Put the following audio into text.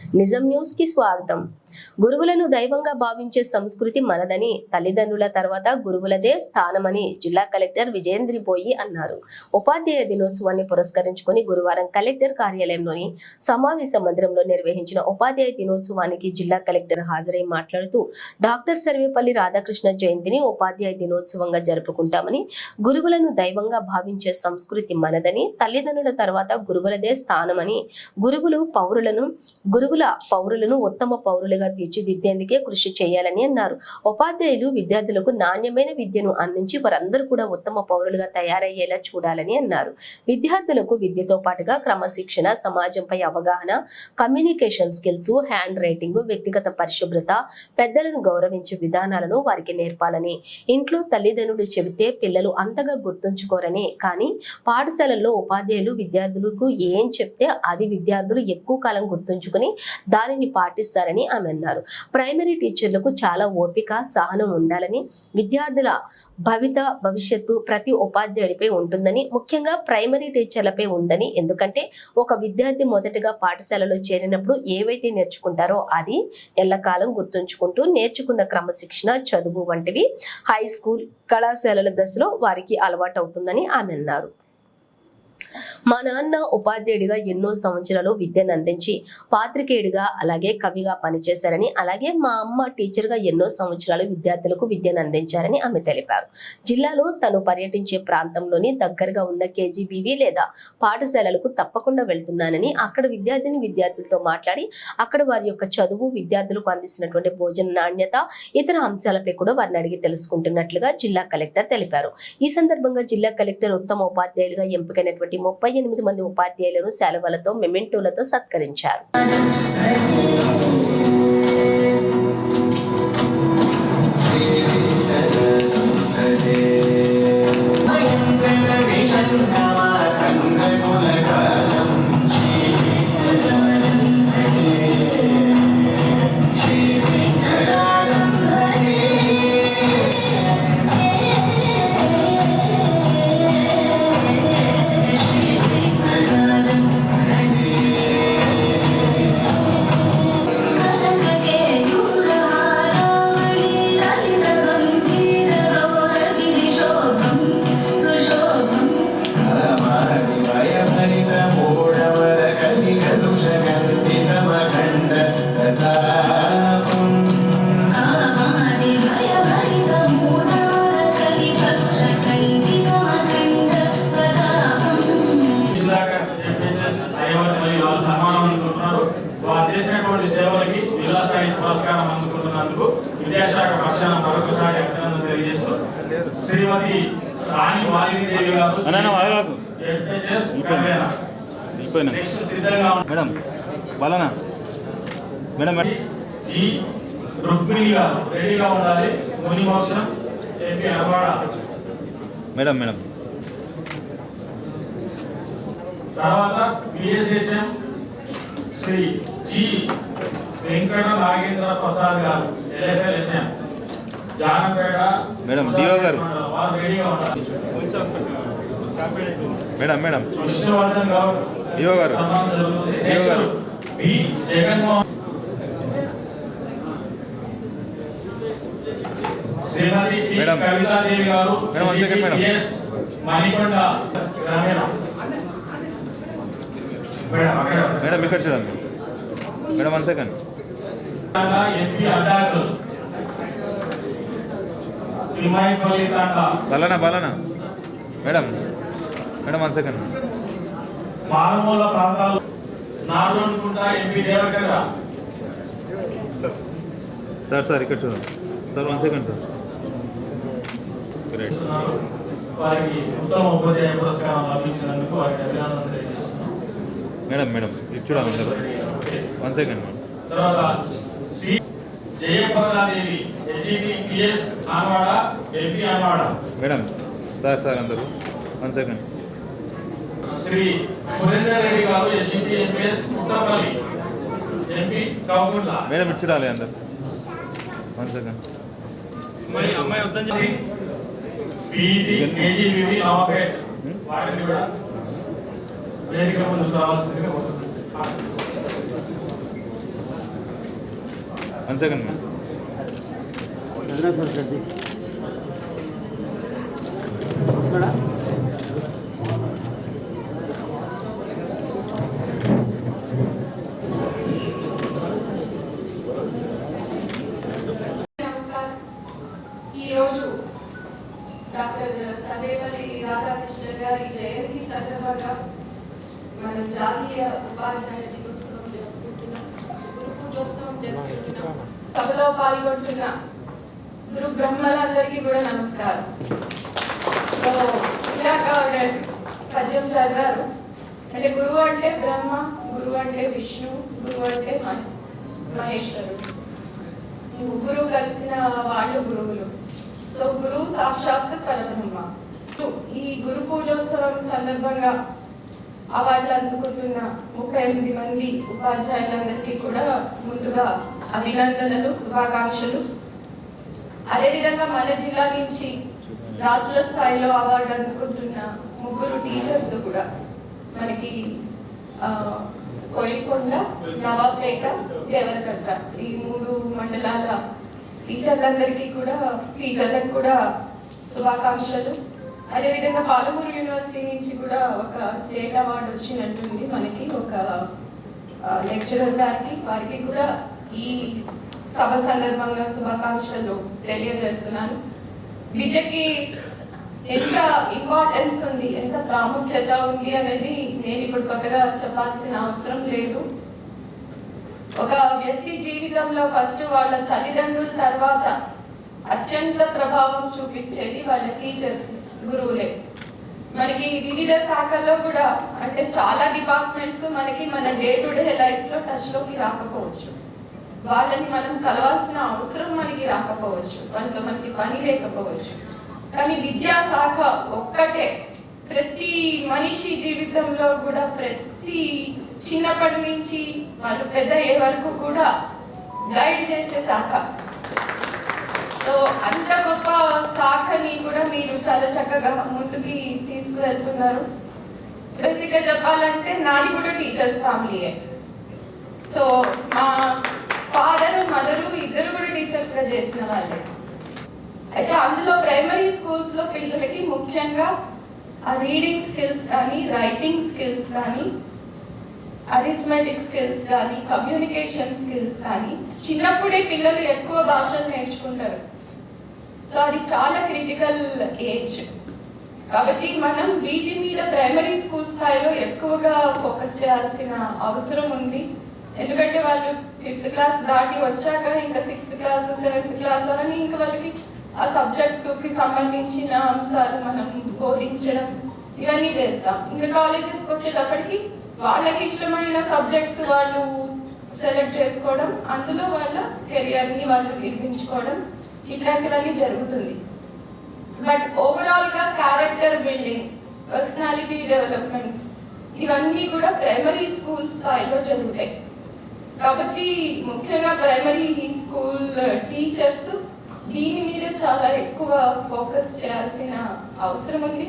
నిజం న్యూస్కి స్వాగతం. గురువులను దైవంగా భావించే సంస్కృతి మనదని తల్లిదండ్రుల తర్వాత గురువులదే స్థానమని జిల్లా కలెక్టర్ విజయేంద్రి బోయి అన్నారు. ఉపాధ్యాయ దినోత్సవాన్ని పురస్కరించుకొని గురువారం కలెక్టర్ కార్యాలయంలోని సమావేశ మందిరంలో నిర్వహించిన ఉపాధ్యాయ దినోత్సవానికి జిల్లా కలెక్టర్ హాజరై మాట్లాడుతూ డాక్టర్ సర్వేపల్లి రాధాకృష్ణ జయంతిని ఉపాధ్యాయ దినోత్సవంగా జరుపుకుంటామని గురువులను దైవంగా భావించే సంస్కృతి మనదని తల్లిదండ్రుల తర్వాత గురువులదే స్థానమని గురువులు పౌరులను పొరుగుల పౌరులను ఉత్తమ పౌరులుగా తీర్చిదిద్దేందుకే కృషి చేయాలని అన్నారు. ఉపాధ్యాయులు విద్యార్థులకు నాణ్యమైన విద్యను అందించి వారందరూ కూడా ఉత్తమ పౌరులుగా తయారయ్యేలా చూడాలని అన్నారు. విద్యార్థులకు విద్యతో పాటుగా క్రమశిక్షణ సమాజంపై అవగాహన కమ్యూనికేషన్ స్కిల్స్ హ్యాండ్ రైటింగ్ వ్యక్తిగత పరిశుభ్రత పెద్దలను గౌరవించే విధానాలను వారికి నేర్పాలని ఇంట్లో తల్లిదండ్రులు చెబితే పిల్లలు అంతగా గుర్తుంచుకోరని కానీ పాఠశాలల్లో ఉపాధ్యాయులు విద్యార్థులకు ఏం చెప్తే అది విద్యార్థులు ఎక్కువ కాలం గుర్తుంచుకుని దానిని పాటిస్తారని ఆమె అన్నారు. ప్రైమరీ టీచర్లకు చాలా ఓపిక సహనం ఉండాలని విద్యార్థుల భవిత భవిష్యత్తు ప్రతి ఉపాధ్యాయుడిపై ఉంటుందని ముఖ్యంగా ప్రైమరీ టీచర్లపై ఉందని. ఎందుకంటే ఒక విద్యార్థి మొదటగా పాఠశాలలో చేరినప్పుడు ఏవైతే నేర్చుకుంటారో అది ఎల్లకాలం గుర్తుంచుకుంటూ నేర్చుకున్న క్రమశిక్షణ చదువు వంటివి హై స్కూల్ కళాశాలల దశలో వారికి అలవాటు అవుతుందని ఆమె అన్నారు. మా నాన్న ఉపాధ్యాయుడిగా ఎన్నో సంవత్సరాలు విద్యను అందించి పాత్రికేయుడిగా అలాగే కవిగా పనిచేశారని అలాగే మా అమ్మ టీచర్గా ఎన్నో సంవత్సరాలు విద్యార్థులకు విద్యను అందించారని ఆమె తెలిపారు. జిల్లాలో తను పర్యటించే ప్రాంతంలోని దగ్గరగా ఉన్న కేజీబీవి లేదా పాఠశాలలకు తప్పకుండా వెళ్తున్నానని అక్కడ విద్యార్థిని విద్యార్థులతో మాట్లాడి అక్కడ వారి యొక్క చదువు విద్యార్థులకు అందిస్తున్నటువంటి భోజన నాణ్యత ఇతర అంశాలపై కూడా వారిని అడిగి తెలుసుకుంటున్నట్లుగా జిల్లా కలెక్టర్ తెలిపారు. ఈ సందర్భంగా జిల్లా కలెక్టర్ ఉత్తమ ఉపాధ్యాయులుగా ఎంపికైనటువంటి ముప్పై ఎనిమిది మంది ఉపాధ్యాయులను సెలవులతో మెమెంటోలతో సత్కరించారు. ఇందాక స్థాయి పురస్కారం అందుకుంటున్నందుకు విద్యాశాఖ పక్షాన మరొకసారి అభినందన తెలియజేస్తూ శ్రీమతి రాణి మాలినీదేవి గారు నెక్స్ట్ సిద్ధంగా మేడం బాలనా మేడం మేడం. జి. రుక్మిణి గారు రెడీగా ఉండాలి. ముని మోక్షం. ఎంపీ అరవాడ. Madam madam. తర్వాత బిఎస్హెచ్ఎం శ్రీ జి. వెంకట నాగేంద్ర ప్రసాద్ గారు జానపేట మేడం, డిఓ గారు. మేడం మేడం విష్ణువర్ధన్ గారు డిఓ గారు. డిఓ గారు. B Jaganmohan Shrimati madam. కవితాదేవి గారు మేడం, మేడం. మణికొండ గ్రామీణ మేడం ఇక్కడ చూడండి మేడం వన్ సెకండ్ బాలనా బాలనా. Madam madam one second. మారుమూల ప్రాంతాలు. నాదోనుకుంట ఎంపీ దేవకర సార్ సార్ ఇక్కడ చూడండి. Sir one second sir. వారికి ఉత్తమ ఉపాధ్యాయ పురస్కారం లభించినందుకు వారికి అభినందనలు తెలియజేస్తున్నాం. మేడం మేడం చూడాలి. One second madam. తర్వాత Jayapradadevi HDPS Anavada MP Anavada. Madam sir sir అందరూ వన్ సెకండ్. శ్రీ సురేందర్ రెడ్డి గారు పుట్టపల్లి ఎంపీ కౌగుళ్ళ. మేడం ఇటు చూడాలి అందరు. One second. PET KGBV Navapet వారిని కూడా వేదిక ముందుకు రావాల్సిందిగా వన్ సెకండ్ మ్యామ్ నమస్కారం ఈరోజు డాక్టర్ సర్వేపల్లి రాధాకృష్ణ గారి జయంతి సందర్భంగా మనం జాతీయ ఉపాధ్యాయ దినోత్సవం జరుపుకుంటున్నాం గురు పూజోత్సవం జరుపుకుంటున్నాం సభలో పాల్గొంటున్న గురు బ్రహ్మలందరికీ కూడా నమస్కారం. సో ఇలాగా పద్యం చదివారు అంటే గురువు అంటే బ్రహ్మ గురువు అంటే విష్ణు గురువు అంటే మహే- మహేశ్వరుడు. ముగ్గురు కలిసిన వాళ్ళు గురువులు. సో గురువు సాక్షాత్ పరబ్రహ్మ ఈ గురు పూజోత్సవం సందర్భంగా అవార్డులు అందుకుంటున్న ముప్పై ఎనిమిది మంది ఉపాధ్యాయులందరికీ కూడా ముందుగా అభినందనలు శుభాకాంక్షలు. అదేవిధంగా మన జిల్లా నుంచి రాష్ట్ర స్థాయిలో అవార్డు అందుకుంటున్న ముగ్గురు టీచర్స్ కూడా మనకి ఆ, నవాబ్పేట దేవరకట్ట ఈ మూడు మండలాల టీచర్లందరికీ కూడా టీచర్లకు కూడా శుభాకాంక్షలు. అదేవిధంగా పాలమూరు యూనివర్సిటీ నుంచి కూడా ఒక స్టేట్ అవార్డు వచ్చినట్టుంది మనకి ఒక లెక్చరర్ గారికి. వారికి కూడా ఈ సభ సందర్భంగా శుభాకాంక్షలు తెలియజేస్తున్నాను. విద్యకి ఎంత ఇంపార్టెన్స్ ఉంది ఎంత ప్రాముఖ్యత ఉంది అనేది నేను ఇప్పుడు కొత్తగా చెప్పాల్సిన అవసరం లేదు. ఒక వ్యక్తి జీవితంలో ఫస్ట్ వాళ్ళ తల్లిదండ్రుల తర్వాత అత్యంత ప్రభావం చూపించేది వాళ్ళ టీచర్స్ గురువులే. మనకి వివిధ శాఖల్లో కూడా అంటే చాలా డిపార్ట్మెంట్స్ మనకి మన డే టు డే లైఫ్లో టచ్లోకి రాకపోవచ్చు. వాళ్ళని మనం కలవాల్సిన అవసరం మనకి రాకపోవచ్చు. వాళ్ళతో మనకి పని లేకపోవచ్చు. కానీ విద్యా శాఖ ఒక్కటే. ప్రతి మనిషి జీవితంలో కూడా ప్రతి చిన్నప్పటి నుంచి వాళ్ళు పెద్ద ఏ వరకు కూడా గైడ్ చేసే శాఖ సో అంత గొప్ప శాఖని కూడా మీరు చాలా చక్కగా ముందుకి తీసుకువెళ్తున్నారు. బేసిక్గా చెప్పాలంటే నాది కూడా టీచర్స్ ఫ్యామిలీయే. సో మా ఫాదర్ మదరు ఇద్దరు కూడా టీచర్స్గా చేసిన వాళ్ళే. అయితే అందులో ప్రైమరీ స్కూల్స్లో పిల్లలకి ముఖ్యంగా ఆ రీడింగ్ స్కిల్స్ కానీ రైటింగ్ స్కిల్స్ కానీ అరిథమెటిక్ స్కిల్స్ కానీ కమ్యూనికేషన్ స్కిల్స్ కానీ చిన్నప్పుడే పిల్లలు ఎక్కువ భాషలు నేర్చుకుంటారు. సో అది చాలా క్రిటికల్ ఏజ్. కాబట్టి మనం వీటి మీద ప్రైమరీ స్కూల్ స్థాయిలో ఎక్కువగా ఫోకస్ చేయాల్సిన అవసరం ఉంది. ఎందుకంటే వాళ్ళు ఫిఫ్త్ క్లాస్ దాటి వచ్చాక ఇంకా సిక్స్త్ క్లాస్ సెవెంత్ క్లాస్ అని ఇంకా వాళ్ళకి ఆ సబ్జెక్ట్స్కి సంబంధించిన అంశాలు మనం బోధించడం ఇవన్నీ చేస్తాం. ఇంకా కాలేజెస్కి వచ్చేటప్పటికి వాళ్ళకి ఇష్టమైన సబ్జెక్ట్స్ వాళ్ళు సెలెక్ట్ చేసుకోవడం అందులో వాళ్ళ కెరియర్ని వాళ్ళు నిర్మించుకోవడం ఇట్లాంటివన్నీ జరుగుతుంది. బట్ ఓవరాల్గా క్యారెక్టర్ బిల్డింగ్ పర్సనాలిటీ డెవలప్మెంట్ ఇవన్నీ కూడా ప్రైమరీ స్కూల్ స్థాయిలో జరుగుతాయి. కాబట్టి ముఖ్యంగా ప్రైమరీ స్కూల్ టీచర్స్ దీని మీద చాలా ఎక్కువ ఫోకస్ చేయాల్సిన అవసరం ఉంది.